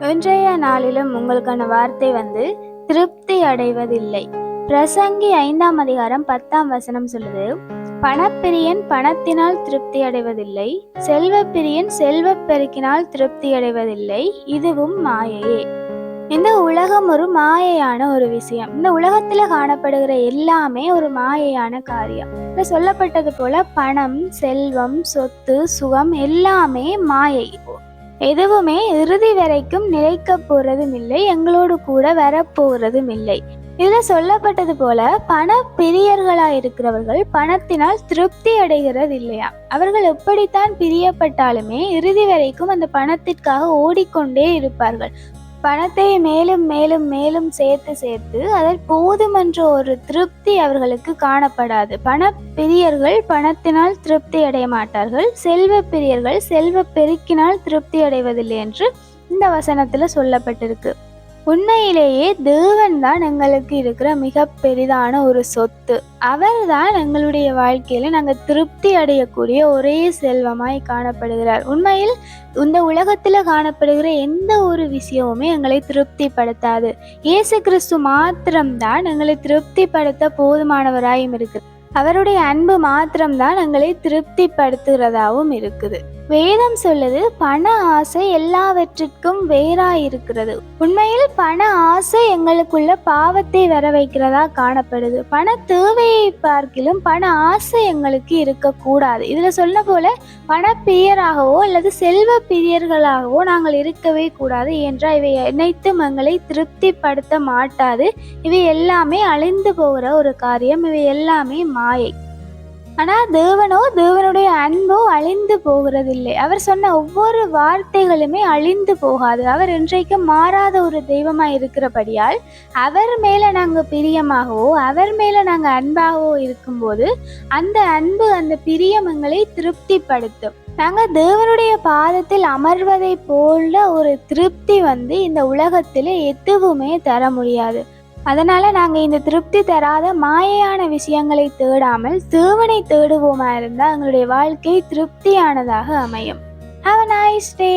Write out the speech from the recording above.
இன்றைய நாளிலும் உங்களுக்கான வார்த்தை வந்து திருப்தி அடைவதில்லை. பிரசங்கி ஐந்தாம் அதிகாரம் பத்தாம் வசனம் சொல்லுது பணப்பிரியன் பணத்தினால் திருப்தி அடைவதில்லை செல்வப்பிரியன் செல்வப் பெருக்கினால் திருப்தி அடைவதில்லை இதுவும் மாயையே. இந்த உலகம் ஒரு மாயையான ஒரு விஷயம். இந்த உலகத்துல காணப்படுகிற எல்லாமே ஒரு மாயையான காரியம். இப்ப சொல்லப்பட்டது போல பணம் செல்வம் சொத்து சுகம் எல்லாமே மாயை. எதுவுமே இறுதி வரைக்கும் நிலைக்க போறதும் இல்லை எங்களோடு கூட வரப்போறதும் இல்லை இதுல சொல்லப்பட்டது போல பண பிரியர்களா இருக்கிறவர்கள் பணத்தினால் திருப்தி அடைகிறது இல்லையா அவர்கள் எப்படித்தான் பிரியப்பட்டாலுமே இறுதி வரைக்கும் அந்த பணத்திற்காக ஓடிக்கொண்டே இருப்பார்கள். பணத்தை மேலும் மேலும் மேலும் சேர்த்து சேர்த்து அதில் போதுமென்ற ஒரு திருப்தி அவர்களுக்கு காணப்படாது. பண பிரியர்கள் பணத்தினால் திருப்தி அடைய மாட்டார்கள். செல்வ பிரியர்கள் செல்வ பெருக்கினால் திருப்தி அடைவதில்லை என்று இந்த வசனத்தில் சொல்லப்பட்டிருக்கு. உண்மையிலேயே தேவன் தான் எங்களுக்கு இருக்கிற மிக பெரிதான ஒரு சொத்து. அவர் தான் எங்களுடைய வாழ்க்கையில நாங்கள் திருப்தி அடையக்கூடிய ஒரே செல்வமாய் காணப்படுகிறார். உண்மையில் இந்த உலகத்தில் காணப்படுகிற எந்த ஒரு விஷயமுமே எங்களை திருப்திப்படுத்தாது. இயேசு கிறிஸ்து மாத்திரம்தான் எங்களை திருப்திப்படுத்த போதுமானவராயும் இருக்குது. அவருடைய அன்பு மாத்திரம்தான் எங்களை திருப்திப்படுத்துகிறதாகவும் இருக்குது. வேதம் சொல்லுது பண ஆசை எல்லாவற்றிற்கும் வேறா இருக்கிறது உண்மையில் பண ஆசை எங்களுக்குள்ள பாவத்தை வர வைக்கிறதா காணப்படுது. பண தேவையை பார்க்கிலும் பண ஆசை எங்களுக்கு இருக்கக்கூடாது. இதுல சொன்ன போல பண பிரியராகவோ அல்லது செல்வ பிரியர்களாகவோ நாங்கள் இருக்கவே கூடாது. என்றால் இவை அனைத்தும் எங்களை திருப்திப்படுத்த மாட்டாது. இவை எல்லாமே அழிந்து போகிற ஒரு காரியம். இவை எல்லாமே மாயை. ஆனால் தேவனோ தேவனுடைய அன்போ அழிந்து போகிறதில்லை. அவர் சொன்ன ஒவ்வொரு வார்த்தைகளுமே அழிந்து போகாது. அவர் இன்றைக்கு மாறாத ஒரு தெய்வமாக இருக்கிறபடியால் அவர் மேலே நாங்கள் பிரியமாகவோ அவர் மேலே நாங்கள் அன்பாகவோ இருக்கும்போது அந்த அன்பு அந்த பிரியம் எங்களை திருப்திப்படுத்தும். நாங்கள் தேவனுடைய பாதத்தில் அமர்வதை போல ஒரு திருப்தி வந்து இந்த உலகத்தில் எதுவுமே தர முடியாது. அதனால நாங்கள் இந்த திருப்தி தராத மாயையான விஷயங்களை தேடாமல் தேவனை தேடுவோமா இருந்தால் எங்களுடைய வாழ்க்கை திருப்தியானதாக அமையும். Have a nice day